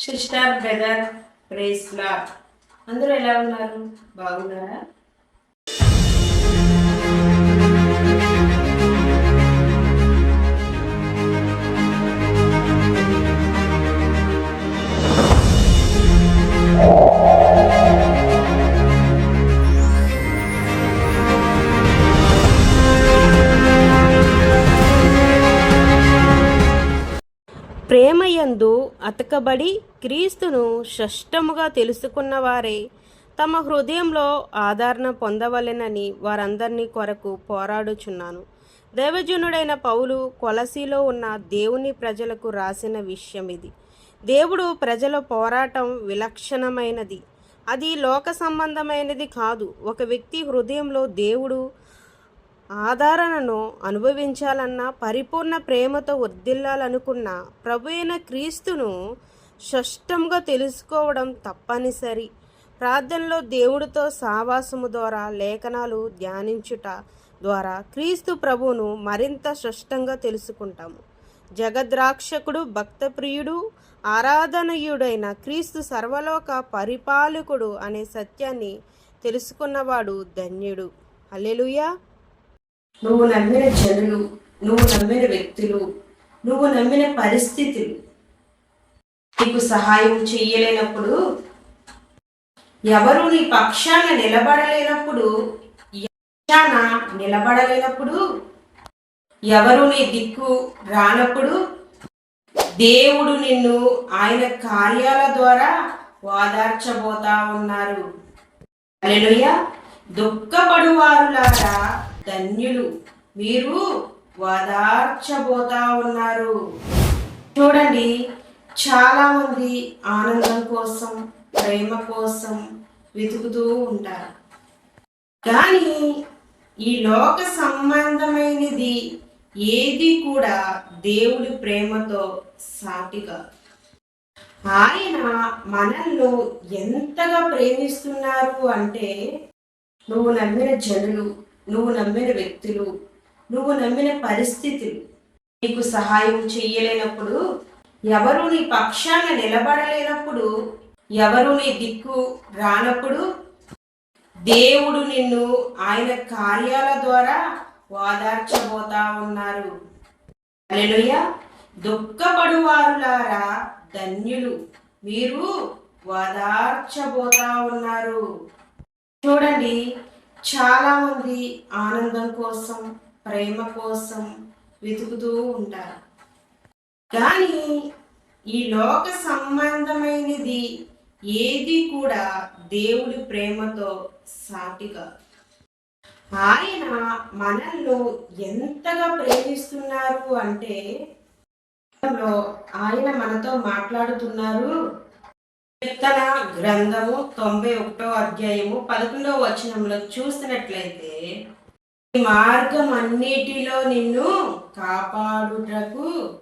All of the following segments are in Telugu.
సిస్టర్ బ్రదర్ ప్రేస్లా అందరూ ఎలా ఉన్నారు? బాగున్నారా? ప్రేమయందు అతకబడి క్రీస్తును షష్టముగా తెలుసుకున్న వారే తమ హృదయంలో ఆదరణ పొందవలెనని వారందరినీ కొరకు పోరాడుచున్నాను. దైవజనుడైన పౌలు కొలసీలో ఉన్న దేవుని ప్రజలకు రాసిన విషయం ఇది. దేవుడు ప్రజల పోరాటం విలక్షణమైనది. అది లోక సంబంధమైనది కాదు. ఒక వ్యక్తి హృదయంలో దేవుడు ఆదరణను అనుభవించాలన్న పరిపూర్ణ ప్రేమతో వర్దిల్లాలనుకున్న ప్రభువైన క్రీస్తును స్పష్టంగా తెలుసుకోవడం తప్పనిసరి. ప్రార్థనలో దేవుడితో సావాసము ద్వారా లేఖనాలు ధ్యానించుట ద్వారా క్రీస్తు ప్రభువును మరింత స్పష్టంగా తెలుసుకుంటాము. జగద్రాక్షకుడు భక్తప్రియుడు ఆరాధనయుడైన క్రీస్తు సర్వలోక పరిపాలకుడు అనే సత్యాన్ని తెలుసుకున్నవాడు ధన్యుడు. అల్లెలుయా నువ్వు నమ్మిన జనులు నువ్వు నమ్మిన వ్యక్తులు నువ్వు నమ్మిన పరిస్థితులు. నీకు సహాయం చెయ్యలేనప్పుడు ఎవరు నీ పక్షాన నిలబడలేనప్పుడు పక్షాన నిలబడలేనప్పుడు ఎవరు నీ దిక్కు రానప్పుడు దేవుడు నిన్ను ఆయన కార్యాల ద్వారా వాదార్చబోతా ఉన్నారు. హల్లెలూయా. దుఃఖపడువారులారా ధన్యులు. మీరు వాదార్చబోతా ఉన్నారు. చూడండి చాలా మంది ఆనందం కోసం ప్రేమ కోసం వెతుకుతూ ఉంటారు. కానీ ఈ లోక సంబంధమైనది ఏది కూడా దేవుడి ప్రేమతో సాటిగా ఆయన మనల్ని ఎంతగా ప్రేమిస్తున్నారు అంటే నువ్వు నమ్మిన జనులు నువ్వు నమ్మిన వ్యక్తులు నువ్వు నమ్మిన పరిస్థితులు నీకు సహాయం చెయ్యలేనప్పుడు ఎవరు నీ పక్షాన నిలబడలేనప్పుడు ఎవరు నీ దిక్కు రానప్పుడు దేవుడు నిన్ను ఆయన కార్యాల ద్వారా వాదార్చబోతా ఉన్నారు. హల్లెలూయా! దుఃఖపడువారులారా ధన్యులు మీరు వాదార్చబోతా ఉన్నారు. చూడండి చాలామంది ఆనందం కోసం ప్రేమ కోసం వెతుకుతూ ఉంటారు. కానీ ఈ లోక సంబంధమైనది ఏది కూడా దేవుడి ప్రేమతో సాటిగా ఆయన మనల్ని ఎంతగా ప్రేమిస్తున్నారు అంటే ఆయన మనతో మాట్లాడుతున్నారు. కీర్తన గ్రంథము తొంభై ఒకటో అధ్యాయము పదకొండవ వచనంలో చూసినట్లయితే ఈ మార్గం అన్నిటిలో నిన్ను కాపాడుటకు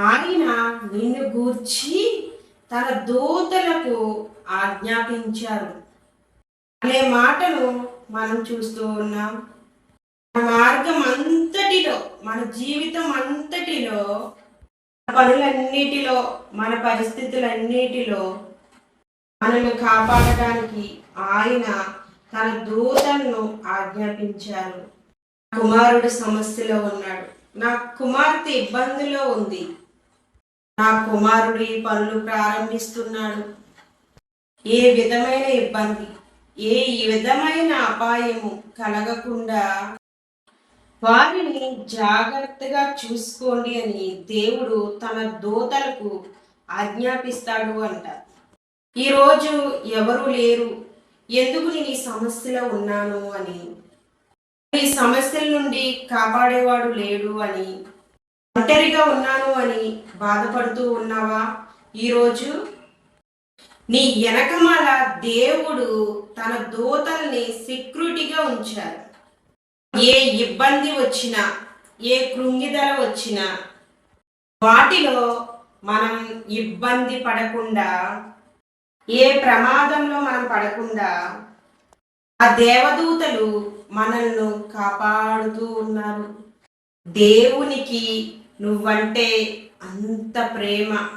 ఆయన నిన్ను గూర్చి తన దూతలకు ఆజ్ఞాపించారు. అనే మాటను మనం చూస్తూ ఉన్నాం. మన మార్గం అంతటిలో మన జీవితం అంతటిలో మన పనులన్నిటిలో మన పరిస్థితులన్నిటిలో మనల్ని కాపాడటానికి ఆయన తన దూతలను ఆజ్ఞాపించారు. కుమారుడు సమస్యలో ఉన్నాడు. నా కుమార్తె ఇబ్బందిలో ఉంది. నా కుమారుడు ఈ పనులు ప్రారంభిస్తున్నాడు. ఏ విధమైన ఇబ్బంది ఏ విధమైన అపాయము కలగకుండా వారిని జాగ్రత్తగా చూసుకోండి అని దేవుడు తన దూతలకు ఆజ్ఞాపిస్తాడు అంట ఈరోజు ఎవరు లేరు? ఎందుకు నేను ఈ సమస్యలో ఉన్నాను అని. ఈ సమస్యల నుండి కాపాడేవాడు లేడు అని. ఒంటరిగా ఉన్నాను అని బాధపడుతూ ఉన్నావా? ఈరోజు నీ వెనకమాల దేవుడు తన దూతల్ని సెక్యూరిటీగా ఉంచారు ఏ ఇబ్బంది వచ్చినా ఏ కృంగిదల వచ్చినా వాటిలో మనం ఇబ్బంది పడకుండా ఏ ప్రమాదంలో మనం పడకుండా ఆ దేవదూతలు మనల్ని కాపాడుతూ ఉన్నారు. దేవునికి నువ్వంటే అంత ప్రేమ.